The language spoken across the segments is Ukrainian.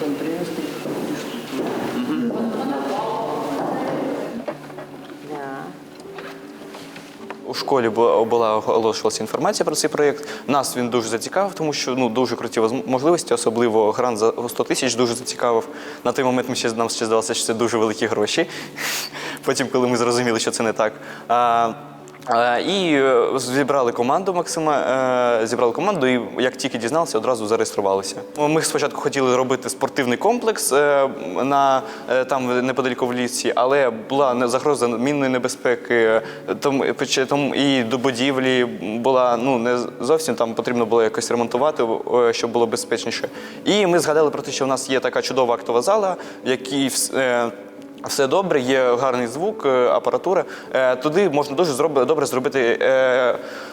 Там принесли. У школі була, оголошувалася інформація про цей проєкт. Нас він дуже зацікавив, тому що ну дуже круті можливості, особливо грант за 100 тисяч дуже зацікавив. На той момент ми ще нам ще здалося, що це дуже великі гроші. Потім, коли ми зрозуміли, що це не так. А, і е, зібрали команду Максима, е, зібрали команду, і як тільки дізналися, одразу зареєструвалися. Ми спочатку хотіли робити спортивний комплекс е, на е, там неподалік в лісі, але була загроза мінної небезпеки, е, тому, і до будівлі була ну не зовсім там потрібно було якось ремонтувати, е, щоб було безпечніше. І ми згадали про те, що в нас є така чудова актова зала, в якій е, все добре, є гарний звук, е, апаратура. Е, Туди можна дуже добре зробити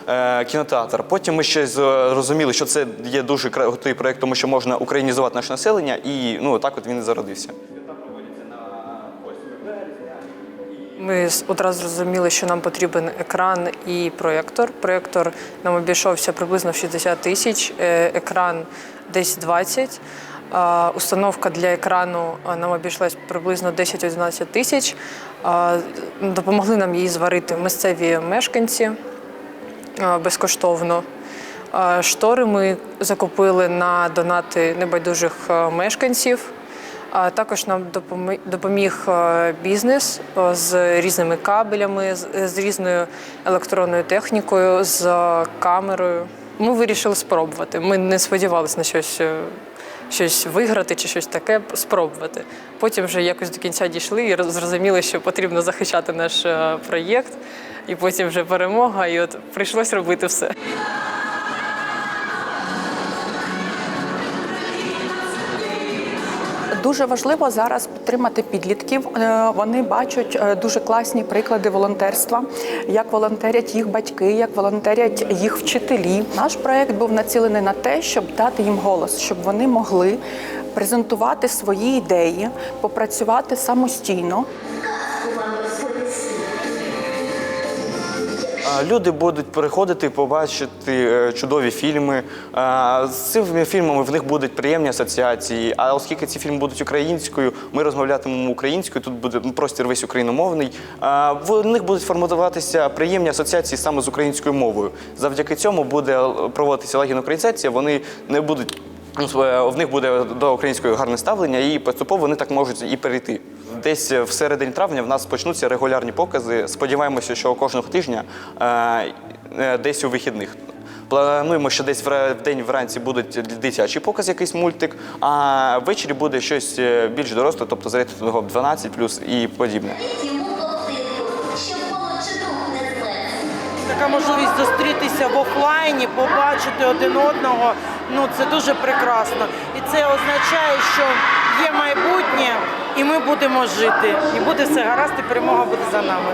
е, кінотеатр. Потім ми ще зрозуміли, що це є дуже крутий проєкт, тому що можна українізувати наше населення, і ну так от він і зародився. Ми одразу зрозуміли, що нам потрібен екран і проєктор. Проєктор нам обійшовся приблизно в 60 тисяч, екран десь 20. Установка для екрану нам обійшлась приблизно 10-11 тисяч. Допомогли нам її зварити місцеві мешканці безкоштовно. Штори ми закупили на донати небайдужих мешканців. Також нам допомі- допоміг бізнес з різними кабелями, з- різною електронною технікою, з камерою. Ми вирішили спробувати. Ми не сподівалися на щось, е, щось виграти чи щось таке, спробувати. Потім вже якось до кінця дійшли і роз- зрозуміли, що потрібно захищати наш е, проєкт, і потім вже перемога, і от прийшлось робити все. Дуже важливо зараз підтримати підлітків. Е, Вони бачать е, дуже класні приклади волонтерства, як волонтерять їх батьки, як волонтерять їх вчителі. Наш проект був націлений на те, щоб дати їм голос, щоб вони могли презентувати свої ідеї, попрацювати самостійно. Люди будуть переходити, побачити е, чудові фільми. З цими фільмами в них будуть приємні асоціації. А оскільки ці фільми будуть українською, ми розмовлятимемо українською. Тут буде простір весь україномовний. В них будуть формуватися приємні асоціації саме з українською мовою. Завдяки цьому буде проводитися лагідна українізація. Вони не будуть. В них буде до української гарне ставлення, і поступово вони так можуть і перейти. Десь в середині травня в нас почнуться регулярні покази. Сподіваємося, що кожного тижня е, е, десь у вихідних. Плануємо, що десь в день вранці буде дитячий показ, якийсь мультик, а ввечері буде щось е, більш доросле, тобто з рейтингом 12 і подібне. Така можливість зустрітися в офлайні, побачити один одного. Ну це дуже прекрасно. І це означає, що є майбутнє, і ми будемо жити. І буде все гаразд, і перемога буде за нами.